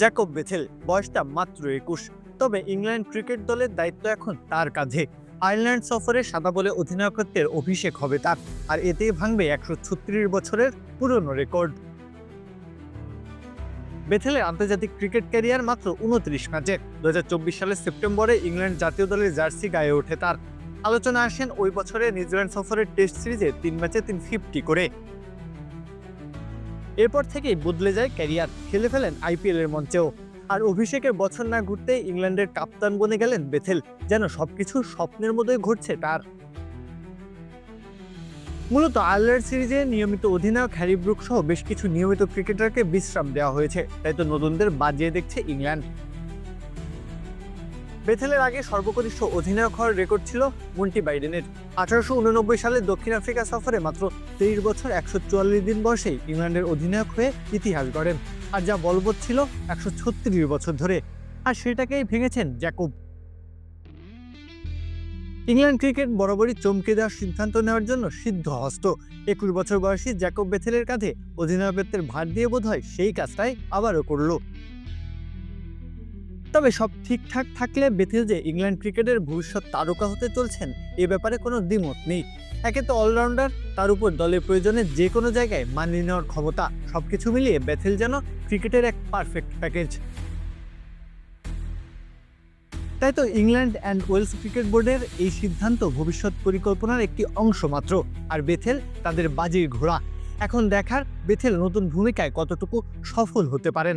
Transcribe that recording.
Jacob Bethell, বয়সটা মাত্র একুশ। তবে ইংল্যান্ড ক্রিকেট দলের দায়িত্ব এখন তার কাঁধে। আয়ারল্যান্ড সফরে সাদা বলে অধিনায়কত্বের অভিষেক হবে তার, আর এতেই ভাঙবে একশো ছত্রিশ বছরের পুরনো রেকর্ড। বেথেলের আন্তর্জাতিক ক্রিকেট ক্যারিয়ার মাত্র উনত্রিশ ম্যাচে। দুই হাজার চব্বিশ সালের সেপ্টেম্বরে ইংল্যান্ড জাতীয় দলের জার্সি গায়ে ওঠে তার। আলোচনা আসেন ওই বছরে নিউজিল্যান্ড সফরের টেস্ট সিরিজে তিন ম্যাচে তিন ফিফটি করে। এরপর থেকেই বদলে যায় ক্যারিয়ার, খেলে ফেলেন আইপিএল এর মঞ্চেও। আর অভিষেকের বছর না ঘুরতে ইংল্যান্ডের কাপ্তান বনে গেলেন বেথেল, যেন সবকিছু স্বপ্নের মতোই ঘটছে তার। মূলত আয়ারল্যান্ড সিরিজে নিয়মিত অধিনায়ক হ্যারি ব্রুক সহ বেশ কিছু নিয়মিত ক্রিকেটারকে বিশ্রাম দেওয়া হয়েছে, তাই তো নতুনদের বাজিয়ে দেখছে ইংল্যান্ড। বেথেলের আগে সর্বকনিষ্ঠ অধিনায়ক হওয়ার রেকর্ড ছিল মন্টি বাইডেনের। আঠারোশো উননব্বই সালে দক্ষিণ আফ্রিকা সফরে মাত্র তেইশ বছর, একশো চুয়াল্লিশ দিন বয়সেই ইংল্যান্ডের অধিনায়ক হয়ে ইতিহাস গড়েন। আর যা বলবৎ ছিল একশো ছত্রিশ বছর ধরে। আর সেটাকেই ভেঙেছেন জ্যাকুব। ইংল্যান্ড ক্রিকেট বরাবরই চমকে দেওয়ার সিদ্ধান্ত নেওয়ার জন্য সিদ্ধ হস্ত। একুশ বছর বয়সী জ্যাকব বেথেলের কাঁধে অধিনায়কত্বের ভার দিয়ে বোধ হয় সেই কাজটাই আবারও করল। তবে সব ঠিকঠাক থাকলে বেথেল যে ইংল্যান্ড ক্রিকেটের ভবিষ্যৎ তারকা হতে চলছেন, এ ব্যাপারে কোনো দ্বিমত নেই। একে তো অলরাউন্ডার, তার উপর দলের প্রয়োজনে যে কোনো জায়গায় মানিয়ে নেওয়ার ক্ষমতা সব কিছু মিলিয়ে বেথেল যেন ক্রিকেটের এক পারফেক্ট প্যাকেজ তাই তো ইংল্যান্ড অ্যান্ড ওয়েলস ক্রিকেট বোর্ডের এই সিদ্ধান্ত ভবিষ্যৎ পরিকল্পনার একটি অংশ মাত্র, আর বেথেল তাদের বাজির ঘোড়া। এখন দেখার বেথেল নতুন ভূমিকায় কতটুকু সফল হতে পারেন।